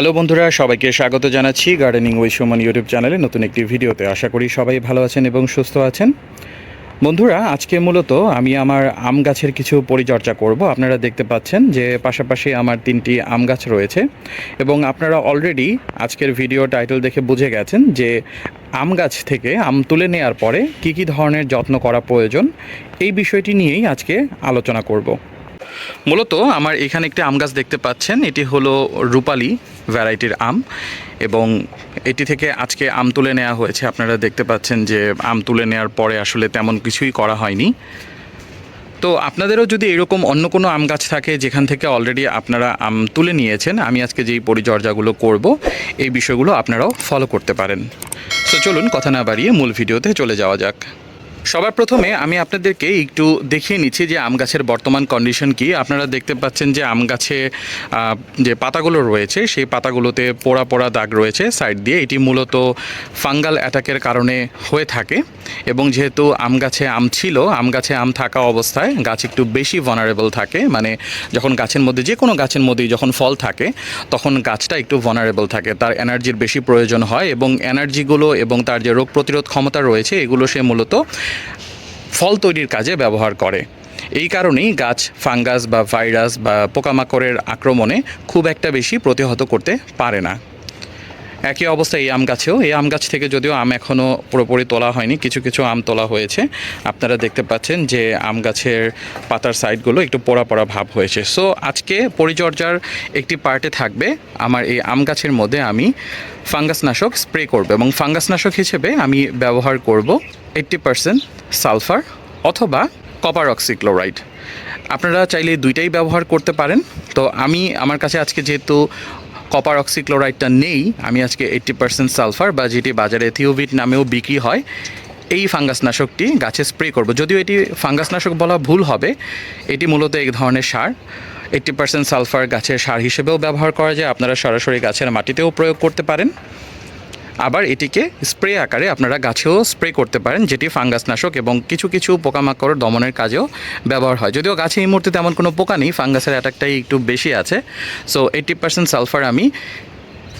Hello বন্ধুরা, সবাইকে স্বাগত জানাচ্ছি গার্ডেনিং সুমন ইউটিউব চ্যানেলে নতুন একটি ভিডিওতে আশা করি সবাই ভালো আছেন এবং সুস্থ আছেন। বন্ধুরা, আজকে মূলত আমি আমার আম গাছের কিছু পরিচর্যা করব। আপনারা দেখতে পাচ্ছেন যে পাশাপাশি আমার তিনটি আম গাছ রয়েছে এবং আপনারা অলরেডি আজকের ভিডিও টাইটেল দেখে বুঝে গেছেন যে আম গাছ থেকে আম তুলে নেওয়ার পরে কী কী ধরনের যত্ন করা প্রয়োজন, এই বিষয়টি নিয়েই আজকে আলোচনা করব। মূলত আমার এখানে একটি আম গাছ দেখতে পাচ্ছেন, এটি হলো রূপালি ভ্যারাইটির আম এবং এটি থেকে আজকে আম তুলে নেওয়া হয়েছে। আপনারা দেখতে পাচ্ছেন যে আম তুলে নেওয়ার পরে আসলে তেমন কিছুই করা হয়নি। তো আপনাদেরও যদি এরকম অন্য কোনো আম গাছ থাকে যেখান থেকে অলরেডি আপনারা আম তুলে নিয়েছেন, আমি আজকে যেই পরিচর্যাগুলো করব, এই বিষয়গুলো আপনারাও ফলো করতে পারেন। তো চলুন কথা না বাড়িয়ে মূল ভিডিওতে চলে যাওয়া যাক। সবার প্রথমে আমি আপনাদেরকে একটু দেখিয়ে নিচ্ছি যে আম গাছের বর্তমান কন্ডিশন কি। আপনারা দেখতে পাচ্ছেন যে আম গাছে যে পাতাগুলো রয়েছে, সেই পাতাগুলোতে পোড়া পোড়া দাগ রয়েছে সাইড দিয়ে। এটি মূলত ফাঙ্গাল অ্যাটাকের কারণে হয়ে থাকে এবং যেহেতু আম গাছে আম ছিল, আম গাছে আম থাকা অবস্থায় গাছ একটু বেশি ভনারেবল থাকে। মানে যখন গাছের মধ্যে, যে কোনো গাছের মধ্যেই যখন ফল থাকে, তখন গাছটা একটু ভনারেবল থাকে। তার এনার্জির বেশি প্রয়োজন হয় এবং এনার্জিগুলো এবং তার যে রোগ প্রতিরোধ ক্ষমতা রয়েছে, এগুলো সে মূলত ফল তৈরির কাজে ব্যবহার করে। এই কারণেই গাছ, ফাঙ্গাস বা ভাইরাস বা পোকামাকড়ের আক্রমণে খুব একটা বেশি প্রতিহত করতে পারে না। একই অবস্থা এই আম গাছেও। এই আম গাছ থেকে যদিও আম এখনও পুরোপুরি তোলা হয়নি, কিছু কিছু আম তোলা হয়েছে। আপনারা দেখতে পাচ্ছেন যে আম গাছের পাতার সাইডগুলো একটু পোড়া পোড়া ভাব হয়েছে। সো আজকে পরিচর্যার একটি পার্টে থাকবে। আমার এই আম গাছের মধ্যে আমি ফাঙ্গাসনাশক স্প্রে করব এবং ফাঙ্গাসনাশক হিসেবে আমি ব্যবহার করব এইট্টি পারসেন্ট সালফার অথবা কপার অক্সিক্লোরাইড। আপনারা চাইলে দুইটাই ব্যবহার করতে পারেন। তো আমি, আমার কাছে আজকে যেহেতু কপার অক্সিক্লোরাইডটা নেই। আমি আজকে এইট্টি পার্সেন্ট সালফার বা যেটি বাজারে থিওভিট নামেও বিক্রি হয়, এই ফাঙ্গাসনাশকটি গাছে স্প্রে করব। যদিও এটি ফাঙ্গাসনাশক বলা ভুল হবে, এটি মূলত এক ধরনের সার। এইট্টি পার্সেন্ট সালফার গাছের সার হিসেবেও ব্যবহার করা যায়। আপনারা সরাসরি গাছের মাটিতেও প্রয়োগ করতে পারেন। আবার এটিকে স্প্রে আকারে আপনারা গাছেও স্প্রে করতে পারেন, যেটি ফাঙ্গাস নাশক এবং কিছু কিছু পোকামাকড় দমনের কাজেও ব্যবহার হয়। যদিও গাছে এই মুহূর্তে তেমন কোনো পোকা নেই, ফাঙ্গাসের অ্যাটাকটাই একটু বেশি আছে। সো এইটি পার্সেন্ট সালফার আমি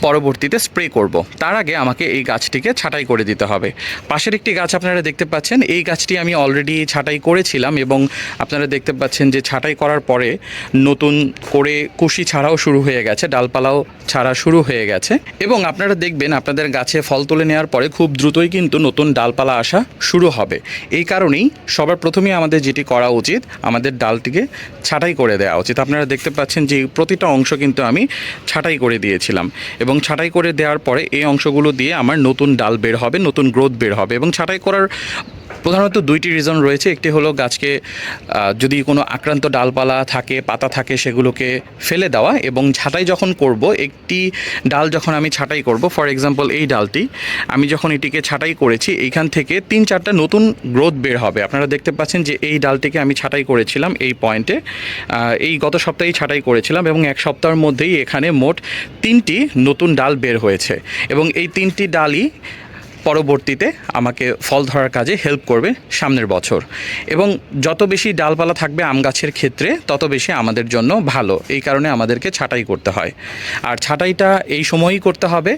পরবর্তীতে স্প্রে করব। তার আগে আমাকে এই গাছটিকে ছাঁটাই করে দিতে হবে। পাশের একটি গাছ আপনারা দেখতে পাচ্ছেন। এই গাছটি আমি অলরেডি ছাঁটাই করেছিলাম এবং আপনারা দেখতে পাচ্ছেন যে ছাঁটাই করার পরে নতুন করে কুশি ছাড়াও শুরু হয়ে গেছে, ডালপালাও ছাড়া শুরু হয়ে গেছে এবং আপনারা দেখবেন আপনাদের গাছে ফল তুলে নেওয়ার পরে খুব দ্রুতই কিন্তু নতুন ডালপালা আসা শুরু হবে। এই কারণেই সবার প্রথমেই আমাদের যেটি করা উচিত, আমাদের ডালটিকে ছাঁটাই করে দেওয়া উচিত। আপনারা দেখতে পাচ্ছেন যে প্রতিটা অংশ কিন্তু আমি ছাঁটাই করে দিয়েছিলাম এবং ছাঁটাই করে দেওয়ার পরে এই অংশগুলো দিয়ে আমার নতুন ডাল বের হবে, নতুন গ্রোথ বের হবে এবং ছাঁটাই করার প্রধানত দুইটি রিজন রয়েছে। একটি হলো গাছকে যদি কোনো আক্রান্ত ডালপালা থাকে, পাতা থাকে, সেগুলোকে ফেলে দেওয়া এবং ছাঁটাই যখন করব, একটি ডাল যখন আমি ছাঁটাই করব ফর এক্সাম্পল এই ডালটি, আমি যখন এটিকে ছাঁটাই করেছি, এইখান থেকে তিন চারটা নতুন গ্রোথ বের হবে। আপনারা দেখতে পাচ্ছেন যে এই ডালটিকে আমি ছাঁটাই করেছিলাম এই পয়েন্টে এই গত সপ্তাহেই ছাঁটাই করেছিলাম এবং এক সপ্তাহের মধ্যেই এখানে মোট তিনটি নতুন ডাল বের হয়েছে। এবং এই তিনটি ডালই পরবর্তীতে আমাকে ফল ধরার কাজে হেল্প করবে সামনের বছর। এবং যত বেশি ডালপালা থাকবে আম গাছের ক্ষেত্রে, তত বেশি আমাদের জন্য ভালো। এই কারণে আমাদেরকে ছাঁটাই করতে হয়। আর ছাঁটাইটা এই সময়ই করতে হবে।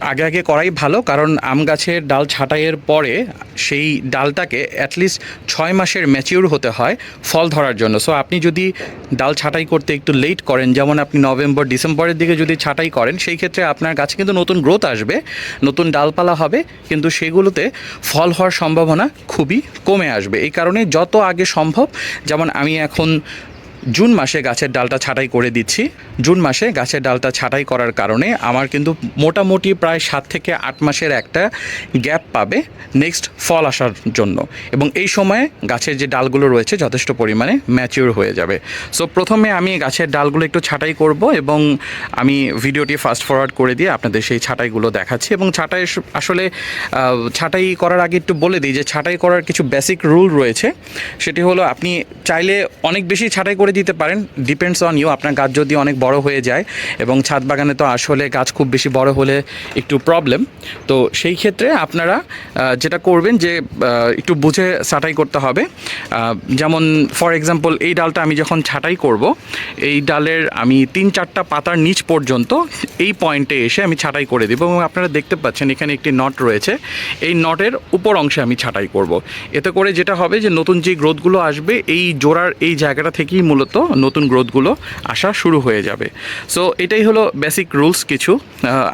আগে আগে করাই ভালো, কারণ আম গাছের ডাল ছাঁটাইয়ের পরে সেই ডালটাকে অ্যাটলিস্ট ছয় মাসের ম্যাচিউর হতে হয় ফল ধরার জন্য। সো আপনি যদি ডাল ছাঁটাই করতে একটু লেট করেন, যেমন আপনি নভেম্বর, ডিসেম্বরের দিকে যদি ছাঁটাই করেন, সেই ক্ষেত্রে আপনার গাছে কিন্তু নতুন গ্রোথ আসবে। নতুন ডালপালা হবে, কিন্তু সেগুলোতে ফল হওয়ার সম্ভাবনা খুবই কমে আসবে। এই কারণে যত আগে সম্ভব, যেমন আমি এখন জুন মাসে গাছের ডালটা ছাঁটাই করে দিচ্ছি। জুন মাসে গাছের ডালটা ছাঁটাই করার কারণে আমার কিন্তু মোটামুটি প্রায় সাত থেকে আট মাসের একটা গ্যাপ পাবে নেক্সট ফল আসার জন্য। এবং এই সময়ে গাছের যে ডালগুলো রয়েছে যথেষ্ট পরিমাণে ম্যাচিওর হয়ে যাবে। সো প্রথমে আমি গাছের ডালগুলো একটু ছাঁটাই করব এবং আমি ভিডিওটি ফাস্ট ফরওয়ার্ড করে দিয়ে আপনাদের সেই ছাঁটাইগুলো দেখাচ্ছি। এবং ছাঁটাই আসলে ছাঁটাই করার আগে একটু বলে দিই যে ছাঁটাই করার কিছু বেসিক রুল রয়েছে। সেটি হলো আপনি চাইলে অনেক বেশি ছাঁটাই করে দিতে পারেন ডিপেন্ডস অন ইউ আপনার গাছ যদি অনেক বড় হয়ে যায় এবং ছাদ বাগানে তো আসলে গাছ খুব বেশি বড় হলে একটু প্রবলেম তো সেই ক্ষেত্রে আপনারা যেটা করবেন যে একটু বুঝে ছাঁটাই করতে হবে। যেমন ফর এক্সাম্পল এই ডালটা আমি যখন ছাঁটাই করব, এই ডালের আমি তিন চারটা পাতার নিচ পর্যন্ত এই পয়েন্টে এসে আমি ছাঁটাই করে দেবো এবং আপনারা দেখতে পাচ্ছেন এখানে একটি নট রয়েছে। এই নটের উপর অংশে আমি ছাঁটাই করব। এতে করে যেটা হবে যে, নতুন যে গ্রোথগুলো আসবে, এই জোড়ার এই জায়গাটা থেকেই মূলত নতুন গ্রোথগুলো আসা শুরু হয়ে যাবে। সো এটাই হলো বেসিক রুলস কিছু।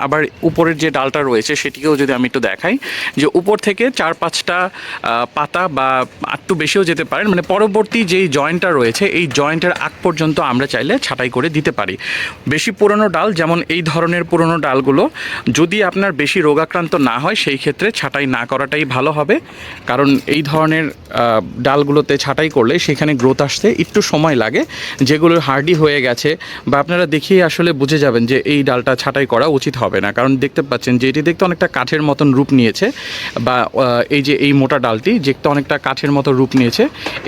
আবার উপরের যে ডালটা রয়েছে সেটিকেও যদি আমি একটু দেখাই, যে উপর থেকে চার পাঁচটা পাতা বা একটু বেশিও যেতে পারেন মানে পরবর্তী যেই জয়েন্টটা রয়েছে, এই জয়েন্টের আগ পর্যন্ত আমরা চাইলে ছাঁটাই করে দিতে পারি। বেশি পুরনো ডাল, যেমন এই ধরনের পুরনো ডালগুলো, যদি আপনার বেশি রোগাক্রান্ত না হয়, সেই ক্ষেত্রে ছাঁটাই না করাটাই ভালো হবে। কারণ এই ধরনের ডালগুলোতে ছাঁটাই করলে সেখানে গ্রোথ আসতে একটু সময় লাগে। যেগুলো হার্ডি হয়ে গেছে, বা আপনারা দেখিয়ে আসলে বুঝে যাবেন যে এই ডালটা ছাটাই করা উচিত হবে না। কারণ দেখতে পাচ্ছেন যে এটি দেখতে অনেকটা কাঠের মতন রূপ নিয়েছে, বা এই যে এই মোটা ডালটি দেখতে অনেকটা কাঠের মতো রূপ নিয়েছে।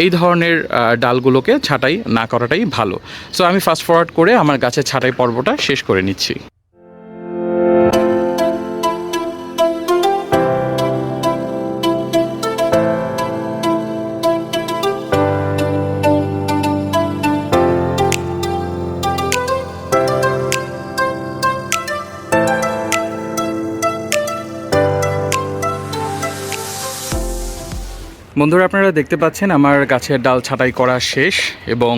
এই ধরনের ডালগুলোকে ছাটাই না করাটাই ভালো। সো আমি ফাস্ট ফরওয়ার্ড করে আমার গাছের ছাটাই পর্বটা শেষ করে নিচ্ছি। বন্ধুরা, আপনারা দেখতে পাচ্ছেন আমার গাছের ডাল ছাঁটাই করা শেষ এবং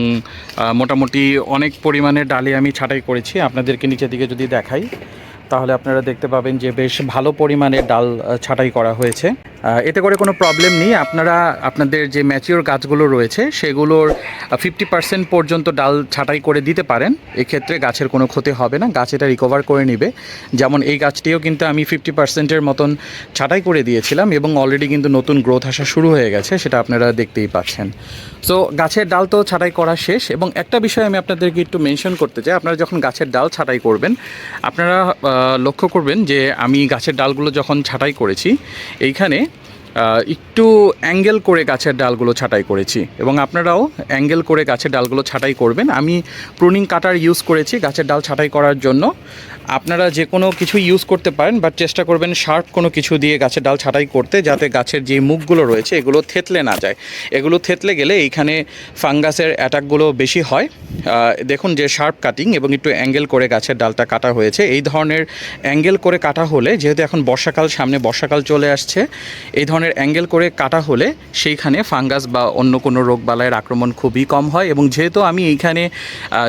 মোটামুটি অনেক পরিমাণে ডালে আমি ছাঁটাই করেছি। আপনাদেরকে নিচের দিকে যদি দেখাই, তাহলে আপনারা দেখতে পাবেন যে বেশ ভালো পরিমাণে ডাল ছাটাই করা হয়েছে। এতে করে কোনো প্রবলেম নেই। আপনারা, আপনাদের যে ম্যাচিওর গাছগুলো রয়েছে, সেগুলোর ফিফটি পার্সেন্ট পর্যন্ত ডাল ছাঁটাই করে দিতে পারেন। এক্ষেত্রে গাছের কোনো ক্ষতি হবে না। গাছ এটা রিকভার করে নেবে। যেমন এই গাছটিও কিন্তু আমি ফিফটি পার্সেন্টের মতন ছাঁটাই করে দিয়েছিলাম এবং অলরেডি কিন্তু নতুন গ্রোথ আসা শুরু হয়ে গেছে, সেটা আপনারা দেখতেই পাচ্ছেন। সো গাছের ডাল তো ছাঁটাই করা শেষ এবং একটা বিষয় আমি আপনাদেরকে একটু মেনশন করতে চাই। আপনারা যখন গাছের ডাল ছাঁটাই করবেন, আপনারা লক্ষ্য করবেন যে আমি গাছের ডালগুলো যখন ছাঁটাই করেছি, এইখানে একটু অ্যাঙ্গেল করে গাছের ডালগুলো ছাঁটাই করেছি এবং আপনারাও অ্যাঙ্গেল করে গাছের ডালগুলো ছাঁটাই করবেন। আমি প্রুনিং কাটার ইউজ করেছি গাছের ডাল ছাঁটাই করার জন্য। আপনারা যে কোনো কিছু ইউজ করতে পারেন বাট চেষ্টা করবেন শার্প কোনো কিছু দিয়ে গাছের ডাল ছাঁটাই করতে, যাতে গাছের যে মুখগুলো রয়েছে, এগুলো থেতলে না যায়। এগুলো থেতলে গেলে এইখানে ফাঙ্গাসের অ্যাটাকগুলো বেশি হয়। দেখুন যে শার্প কাটিং এবং একটু অ্যাঙ্গেল করে গাছের ডালটা কাটা হয়েছে। এই ধরনের অ্যাঙ্গেল করে কাটা হলে, যেহেতু এখন বর্ষাকাল, সামনে বর্ষাকাল চলে আসছে, এই ধরনের অ্যাঙ্গেল করে কাটা হলে সেইখানে ফাঙ্গাস বা অন্য কোনো রোগ বালাইয়ের আক্রমণ খুবই কম হয়। এবং যেহেতু আমি এইখানে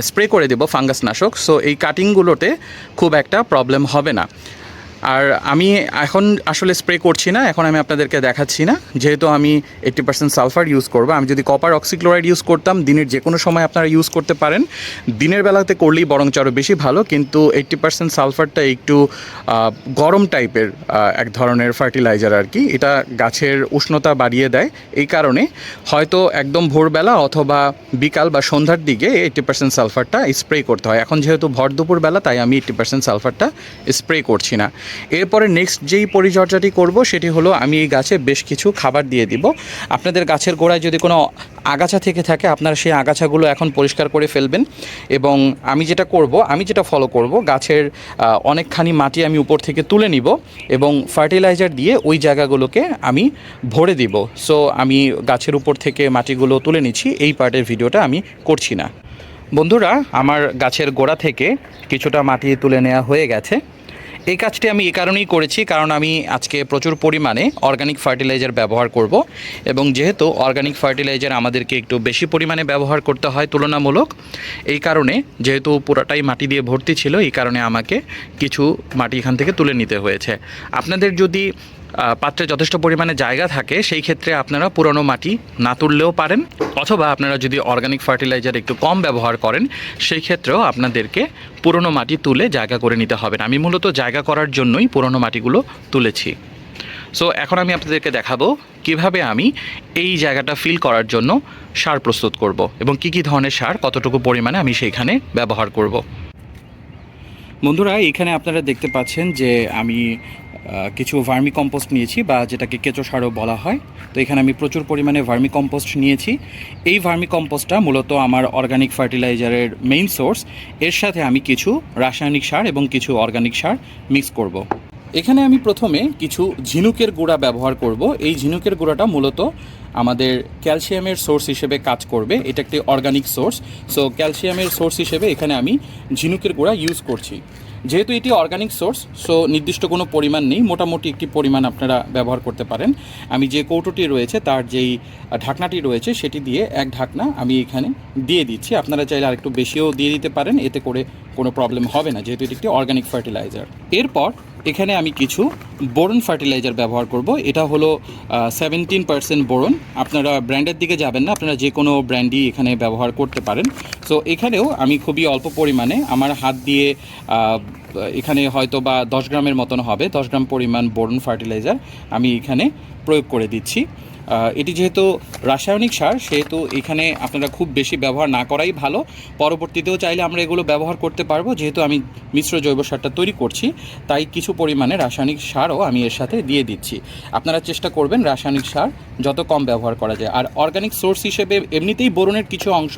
স্প্রে করে দেবো ফাঙ্গাস নাশক সো এই কাটিংগুলোতে খুব একটা প্রবলেম হবে না। আর আমি এখন আসলে স্প্রে করছি না, এখন আমি আপনাদেরকে দেখাচ্ছি না। যেহেতু আমি এইট্টি পার্সেন্ট সালফার ইউজ করব, আমি যদি কপার অক্সিক্লোরাইড ইউজ করতাম, দিনের যে কোনো সময় আপনারা ইউজ করতে পারেন। দিনের বেলাতে করলেই বরং আরও বেশি ভালো, কিন্তু এইট্টি পার্সেন্ট সালফারটা একটু গরম টাইপের এক ধরনের ফার্টিলাইজার আর কি এটা গাছের উষ্ণতা বাড়িয়ে দেয়, এই কারণে হয়তো একদম ভোরবেলা অথবা বিকাল বা সন্ধ্যার দিকে এইট্টি পার্সেন্ট সালফারটা স্প্রে করতে হয়। এখন যেহেতু ভর দুপুরবেলা, তাই আমি এইট্টি পার্সেন্ট সালফারটা স্প্রে করছি না। এরপরে নেক্সট যেই পরিচর্যাটি করব, সেটি হলো আমি এই গাছে বেশ কিছু খাবার দিয়ে দিব। আপনাদের গাছের গোড়ায় যদি কোনো আগাছা থেকে থাকে, আপনারা সেই আগাছাগুলো এখন পরিষ্কার করে ফেলবেন এবং আমি যেটা করব, আমি যেটা ফলো করব, গাছের অনেকখানি মাটি আমি উপর থেকে তুলে নিব এবং ফার্টিলাইজার দিয়ে ওই জায়গাগুলোকে আমি ভরে দিব। সো আমি গাছের উপর থেকে মাটিগুলো তুলে নিচ্ছি, এই পার্টের ভিডিওটা আমি করছি না। বন্ধুরা, আমার গাছের গোড়া থেকে কিছুটা মাটি তুলে নেওয়া হয়ে গেছে। এই কাজটি আমি এ কারণেই করেছি, কারণ আমি আজকে প্রচুর পরিমাণে অর্গানিক ফার্টিলাইজার ব্যবহার করব এবং যেহেতু অর্গানিক ফার্টিলাইজার আমাদেরকে একটু বেশি পরিমাণে ব্যবহার করতে হয় তুলনামূলক, এই কারণে যেহেতু পুরাটাই মাটি দিয়ে ভর্তি ছিল, এই কারণে আমাকে কিছু মাটি এখান থেকে তুলে নিতে হয়েছে। আপনাদের যদি পাত্রে যথেষ্ট পরিমাণে জায়গা থাকে, সেই ক্ষেত্রে আপনারা পুরনো মাটি না তুললেও পারেন, অথবা আপনারা যদি অর্গানিক ফার্টিলাইজার একটু কম ব্যবহার করেন, সেই ক্ষেত্রেও আপনাদেরকে পুরনো মাটি তুলে জায়গা করে নিতে হবে। আমি মূলত জায়গা করার জন্যই পুরনো মাটিগুলো তুলেছি। সো এখন আমি আপনাদেরকে দেখাবো কীভাবে আমি এই জায়গাটা ফিল করার জন্য সার প্রস্তুত করব এবং কি কি ধরনের সার কতটুকু পরিমাণে আমি সেইখানে ব্যবহার করব। বন্ধুরা, এখানে আপনারা দেখতে পাচ্ছেন যে আমি কিছু ভার্মি কম্পোস্ট নিয়েছি বা যেটাকে কেঁচো সারও বলা হয়। তো এখানে আমি প্রচুর পরিমাণে ভার্মি কম্পোস্ট নিয়েছি। এই ভার্মি কম্পোস্টটা মূলত আমার অর্গানিক ফার্টিলাইজারের মেইন সোর্স এর সাথে আমি কিছু রাসায়নিক সার এবং কিছু অর্গানিক সার মিক্স করব। এখানে আমি প্রথমে কিছু ঝিনুকের গুঁড়া ব্যবহার করব। এই ঝিনুকের গুঁড়াটা মূলত আমাদের ক্যালসিয়ামের সোর্স হিসেবে কাজ করবে। এটা একটি অর্গানিক সোর্স সো ক্যালসিয়ামের সোর্স হিসেবে এখানে আমি ঝিনুকের গুঁড়া ইউজ করছি। যেহেতু এটি অর্গানিক সোর্স সো নির্দিষ্ট কোনো পরিমাণ নেই। মোটামুটি একটি পরিমাণ আপনারা ব্যবহার করতে পারেন। আমি যে কৌটোটি রয়েছে, তার যেই ঢাকনাটি রয়েছে, সেটি দিয়ে এক ঢাকনা আমি এখানে দিয়ে দিচ্ছি। আপনারা চাইলে আরেকটু বেশিও দিয়ে দিতে পারেন, এতে করে কোনো প্রবলেম হবে না, যেহেতু এটি একটি অর্গানিক ফার্টিলাইজার এরপর এখানে আমি কিছু বোরন ফার্টিলাইজার ব্যবহার করব। এটা হলো সেভেন্টিন পার্সেন্ট বোরন। আপনারা ব্র্যান্ডের দিকে যাবেন না, আপনারা যে কোনো ব্র্যান্ডই এখানে ব্যবহার করতে পারেন। সো এখানেও আমি খুবই অল্প পরিমাণে আমার হাত দিয়ে এখানে হয়তো বা দশ গ্রামের মতন হবে, দশ গ্রাম পরিমাণ বোরন ফার্টিলাইজার আমি এখানে প্রয়োগ করে দিচ্ছি। এটি যেহেতু রাসায়নিক সার, সেহেতু এখানে আপনারা খুব বেশি ব্যবহার না করাই ভালো। পরবর্তীতেও চাইলে আমরা এগুলো ব্যবহার করতে পারব, যেহেতু আমি মিশ্র জৈব সারটা তৈরি করছি, তাই কিছু পরিমাণে রাসায়নিক সারও আমি এর সাথে দিয়ে দিচ্ছি। আপনারা চেষ্টা করবেন রাসায়নিক সার যত কম ব্যবহার করা যায়। আর অর্গানিক সোর্স হিসেবে এমনিতেই বোরনের কিছু অংশ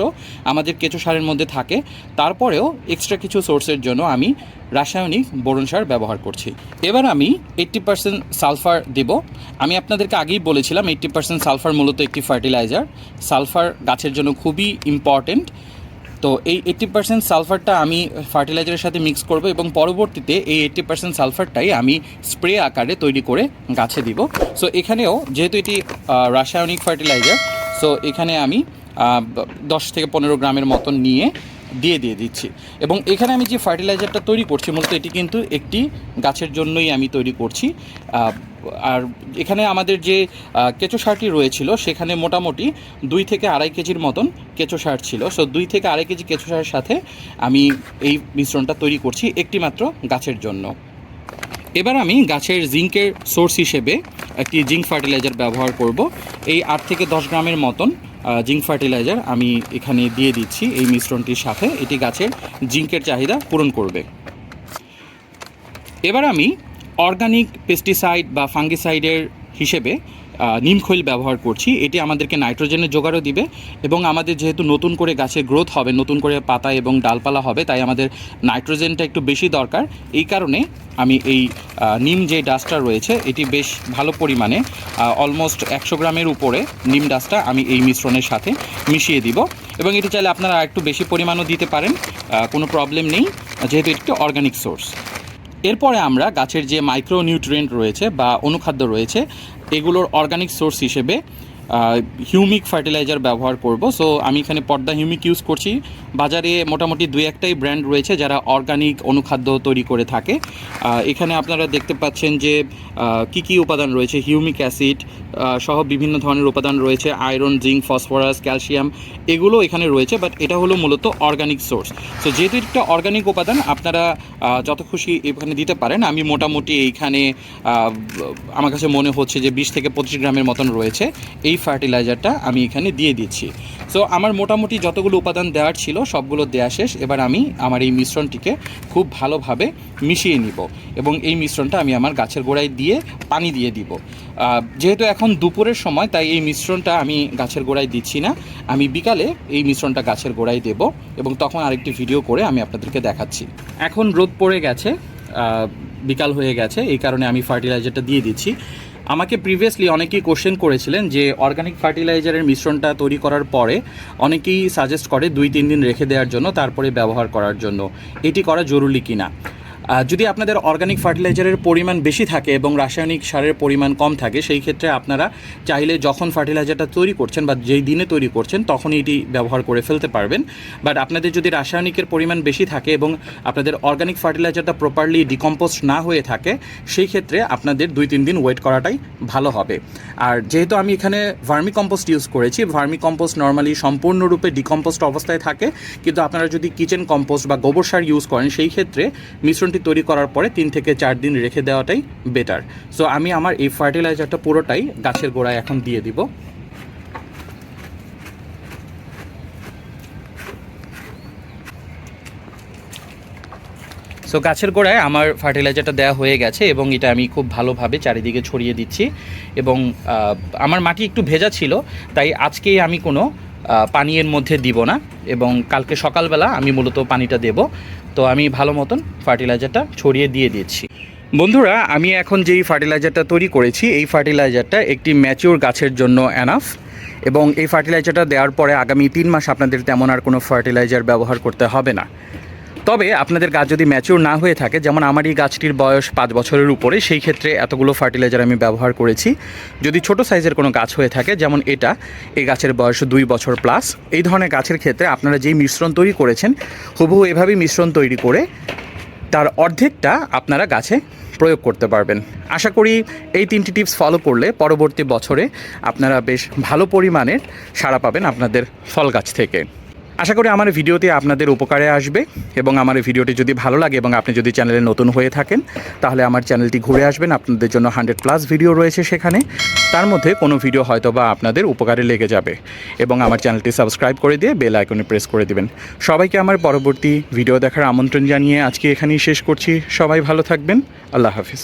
আমাদের কেঁচো সারের মধ্যে থাকে, তারপরেও এক্সট্রা কিছু সোর্সের জন্য আমি রাসায়নিক বোরন সার ব্যবহার করছি। এবার আমি এইট্টি পার্সেন্ট সালফার দেব। আমি আপনাদেরকে আগেই বলেছিলাম এইট্টি পার্সেন্ট সালফার মূলত একটি ফার্টিলাইজার। সালফার গাছের জন্য খুবই ইম্পর্টেন্ট তো এই এইট্টি পার্সেন্ট সালফারটা আমি ফার্টিলাইজারের সাথে মিক্স করব এবং পরবর্তীতে এই এইট্টি পার্সেন্ট সালফারটাই আমি স্প্রে আকারে তৈরি করে গাছে দিব। সো এখানেও যেহেতু এটি রাসায়নিক ফার্টিলাইজার সো এখানে আমি দশ থেকে পনেরো গ্রামের মতন নিয়ে দিয়ে দিয়ে দিচ্ছি। এবং এখানে আমি যে ফার্টিলাইজারটা তৈরি করছি, মূলত এটি কিন্তু একটি গাছের জন্যই আমি তৈরি করছি। আর এখানে আমাদের যে কেঁচো সারটি রয়েছিল, সেখানে মোটামুটি দুই থেকে আড়াই কেজির মতন কেঁচো সার ছিল। সো দুই থেকে আড়াই কেজি কেঁচো সারের সাথে আমি এই মিশ্রণটা তৈরি করছি একটি মাত্র গাছের জন্য। এবার আমি গাছের জিঙ্কের সোর্স হিসেবে একটি জিঙ্ক ফার্টিলাইজার ব্যবহার করব। এই আট থেকে দশ গ্রামের মতন জিঙ্ক ফার্টিলাইজার আমি এখানে দিয়ে দিচ্ছি এই মিশ্রণটির সাথে। এটি গাছের জিঙ্কের চাহিদা পূরণ করবে। এবার আমি অর্গানিক পেস্টিসাইড বা ফাঙ্গিসাইডের হিসেবে নিমখৈল ব্যবহার করছি, এটি আমাদেরকে নাইট্রোজেনের জোগাড়ও দিবে এবং আমাদের যেহেতু নতুন করে গাছের গ্রোথ হবে, নতুন করে পাতা এবং ডালপালা হবে, তাই আমাদের নাইট্রোজেনটা একটু বেশি দরকার। এই কারণে আমি এই নিম যে ডাস্টটা রয়েছে, এটি বেশ ভালো পরিমাণে অলমোস্ট একশো গ্রামের উপরে নিম ডাস্টটা আমি এই মিশ্রণের সাথে মিশিয়ে দিব। এবং এটি চাইলে আপনারা একটু বেশি পরিমাণও দিতে পারেন কোনো প্রবলেম নেই, যেহেতু এটি একটি অর্গানিক সোর্স এরপরে আমরা গাছের যে মাইক্রো নিউট্রিয়েন্ট রয়েছে বা অনুখাদ্য রয়েছে এগুলোর অর্গানিক সোর্স হিসেবে হিউমিক ফার্টিলাইজার ব্যবহার করব। সো আমি এখানে পর্দা হিউমিক ইউজ করছি। বাজারে মোটামুটি দুই একটাই ব্র্যান্ড রয়েছে যারা অর্গানিক অনুখাদ্য তৈরি করে থাকে। এখানে আপনারা দেখতে পাচ্ছেন যে কি কি উপাদান রয়েছে? হিউমিক অ্যাসিড সহ বিভিন্ন ধরনের উপাদান রয়েছে। আয়রন জিঙ্ক ফসফরাস ক্যালসিয়াম এগুলো এখানে রয়েছে বাট এটা হলো মূলত অর্গানিক সোর্স সো যেহেতু একটা অর্গানিক উপাদান, আপনারা যত খুশি এখানে দিতে পারেন। আমি মোটামুটি এইখানে আমার কাছে মনে হচ্ছে যে বিশ থেকে পঁচিশ গ্রামের মতন রয়েছে। এই ফার্টিলাইজারটা আমি এখানে দিয়ে দিচ্ছি। সো আমার মোটামুটি যতগুলো উপাদান দেওয়ার ছিল, সবগুলো দেওয়া শেষ। এবার আমি আমার এই মিশ্রণটিকে খুব ভালোভাবে মিশিয়ে নিব এবং এই মিশ্রণটা আমি আমার গাছের গোড়ায় দিয়ে পানি দিয়ে দিব। যেহেতু এখন দুপুরের সময়, তাই এই মিশ্রণটা আমি গাছের গোড়ায় দিচ্ছি না। আমি বিকালে এই মিশ্রণটা গাছের গোড়ায় দেব এবং তখন আরেকটি ভিডিও করে আমি আপনাদেরকে দেখাচ্ছি। এখন রোদ পড়ে গেছে বিকাল হয়ে গেছে, এই কারণে আমি ফার্টিলাইজারটা দিয়ে দিচ্ছি। আমাকে প্রিভিয়াসলি অনেকেই কোশ্চেন করেছিলেন যে অর্গানিক ফার্টিলাইজারের মিশ্রণটা তৈরি করার পরে অনেকেই সাজেস্ট করে দুই, তিন দিন রেখে দেওয়ার জন্য, তারপরে ব্যবহার করার জন্য। এটি করা জরুরি কিনা? যদি আপনাদের অর্গানিক ফার্টিলাইজারের পরিমাণ বেশি থাকে এবং রাসায়নিক সারের পরিমাণ কম থাকে, সেই ক্ষেত্রে আপনারা চাইলে যখন ফার্টিলাইজারটা তৈরি করছেন বা যেই দিনে তৈরি করছেন, তখনই এটি ব্যবহার করে ফেলতে পারবেন। বাট আপনাদের যদি রাসায়নিকের পরিমাণ বেশি থাকে এবং আপনাদের অর্গানিক ফার্টিলাইজারটা প্রপারলি ডিকম্পোস্ট না হয়ে থাকে, সেই ক্ষেত্রে আপনাদের দুই তিন দিন ওয়েট করাটাই ভালো হবে। আর যেহেতু আমি এখানে ভার্মি কম্পোস্ট ইউজ করেছি ভার্মি কম্পোস্ট নর্মালি সম্পূর্ণরূপে ডিকম্পোস্ট অবস্থায় থাকে, কিন্তু আপনারা যদি কিচেন কম্পোস্ট বা গোবর সার ইউজ করেন, সেই ক্ষেত্রে মিশ্রণটি তৈরি করার পরে তিন থেকে চার দিন রেখে দেওয়াটাই বেটার সো আমি আমার এই ফার্টিলাইজারটা পুরোটাই গাছের গোড়ায় এখন দিয়ে দিব। সো গাছের গোড়ায় আমার ফার্টিলাইজারটা দেওয়া হয়ে গেছে এবং এটা আমি খুব ভালোভাবে চারিদিকে ছড়িয়ে দিচ্ছি এবং আমার মাটি একটু ভেজা ছিল তাই আজকে আমি কোনো আহ, পানি এর মধ্যে দিব না এবং কালকে সকালবেলা আমি মূলত পানিটা দেব। তো আমি ভালো মতন ফার্টিলাইজারটা ছড়িয়ে দিয়ে দিয়েছি। বন্ধুরা, আমি এখন যেই ফার্টিলাইজারটা তৈরি করেছি, এই ফার্টিলাইজারটা একটি ম্যাচিওর গাছের জন্য অ্যানাফ এবং এই ফার্টিলাইজারটা দেওয়ার পরে আগামী তিন মাস আপনাদের তেমন আর কোনো ফার্টিলাইজার ব্যবহার করতে হবে না। তবে আপনাদের গাছ যদি ম্যাচিওর না হয়ে থাকে, যেমন আমার এই গাছটির বয়স পাঁচ বছরের উপরে, সেই ক্ষেত্রে এতগুলো ফার্টিলাইজার আমি ব্যবহার করেছি। যদি ছোট সাইজের কোনো গাছ হয়ে থাকে, যেমন এটা, এই গাছের বয়স দুই বছর প্লাস এই ধরনের গাছের ক্ষেত্রে আপনারা যেই মিশ্রণ তৈরি করেছেন, হুবহু এভাবেই মিশ্রণ তৈরি করে তার অর্ধেকটা আপনারা গাছে প্রয়োগ করতে পারবেন। আশা করি এই তিনটি টিপস ফলো করলে পরবর্তী বছরে আপনারা বেশ ভালো পরিমাণের সাড়া পাবেন আপনাদের ফল গাছ থেকে। আশা করি আমার ভিডিওটি আপনাদের উপকারে আসবে এবং আমার ভিডিওটি যদি ভালো লাগে এবং আপনি যদি চ্যানেলে নতুন হয়ে থাকেন, তাহলে আমার চ্যানেলটি ঘুরে আসবেন। আপনাদের জন্য হান্ড্রেড প্লাস ভিডিও রয়েছে সেখানে। তার মধ্যে কোনো ভিডিও হয়তো বা আপনাদের উপকারে লেগে যাবে এবং আমার চ্যানেলটি সাবস্ক্রাইব করে দিয়ে বেল আইকনে প্রেস করে দিবেন। সবাইকে আমার পরবর্তী ভিডিও দেখার আমন্ত্রণ জানিয়ে আজকে এখানেই শেষ করছি। সবাই ভালো থাকবেন। আল্লাহ হাফিজ।